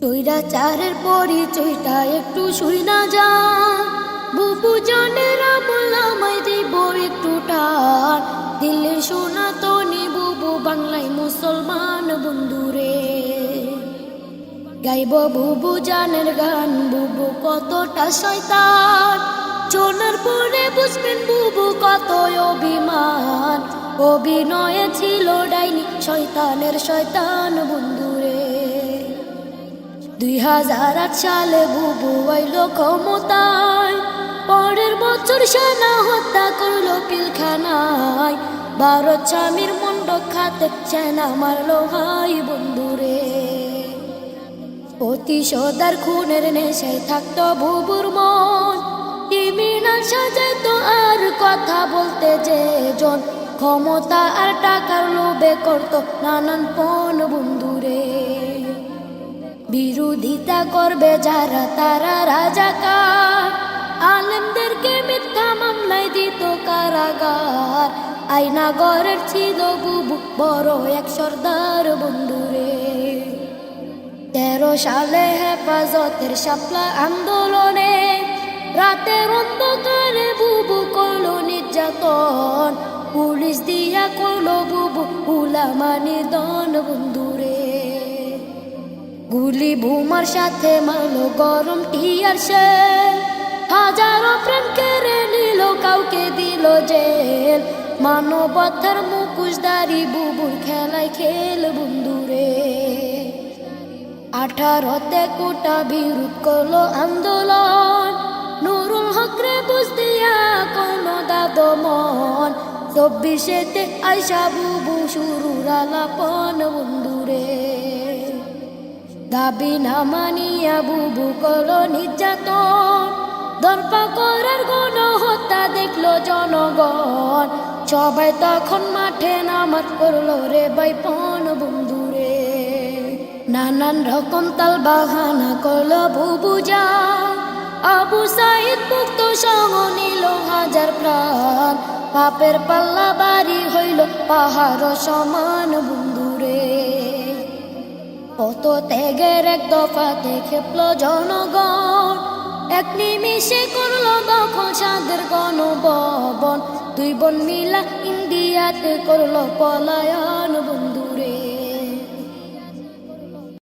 স্বৈরাচারের পরিচয়টা একটু শুই না যা বুবু জানের আমলামাই দিব একটু টান। দিল্লির সোনা তনি বুবু বাংলায় মুসলমান বন্ধুরে। গাইব বুবু জানের গান, বুবু কতটা শয়তান। চোনার পরে বুঝবেন বুবু কত অভিমান। অভিনয়ে ছিল ডাইনি, শয়তানের শয়তান বন্ধুরে। দুই হাজার আট সালে বুবু আইল ক্ষমতায়। পরের বছর সেনা হত্যা করল পিলখানায়। ভারত স্বামীর মন্ডক খাতে সেনা মারলো ভাই বন্ধুরে। প্রতিশোধার খুনের নেশায় থাকতো বুবুর মন। ক্রিমিনাল সাজাইতো আর কথা বলতে যে জন। ক্ষমতা আর টাকার লোভে করতো নানান পণ বন্ধুরে। বিরোধিতা করবে যারা, তারা রাজাকার। আলেমদেরকে মিথ্যা মামলায় দিত কারাগার। আইনাগরের ছিল বুবু, বড় এক সর্দার বন্ধুরে। তেরো সালে হেফাজতের শাপলা আন্দোলনে রাতের অন্ধকারে বুবু করল নির্যাতন। পুলিশ দিয়া করল বুবু উলামানি দন বন্ধুরে গুলি বোমার সাথে মারলো গরম টিয়ার সে। হাজারো প্রেম কেড়ে নিল, কাউকে দিল জেল। মানবতার মুখোশধারী বুবুর খেলায় খেল বন্ধুরে। আঠারোতে কোটা বিরোধ করল আন্দোলন। নুরুল হকরে বুঝ দিয়া কোনো দাদো মন চব্বিশেতে আইসা বুবু শুরুর আলাপন বন্ধুরে। দাবি না মানিয়া বুবু করল নির্যাতন। দর্পা করার গণ হত্যা দেখল জনগণ। সবাই তখন মাঠে নামাজ করল রে বাইপন বন্ধুরে। নানান রকম তাল বাহানা করল বুবু যা। আবু সাইদ মুক্ত সহ নিল হাজার প্রাণ। পাপের পাল্লা বাড়ি হইল পাহাড় সমান বন্ধুরে। কত ত্যাগের এক দফা দেখে জনগণ। এক নিমিষে করল তখন সাদের গণভবন। দুই বোন মিলা ইন্ডিয়াতে করল পলায়ন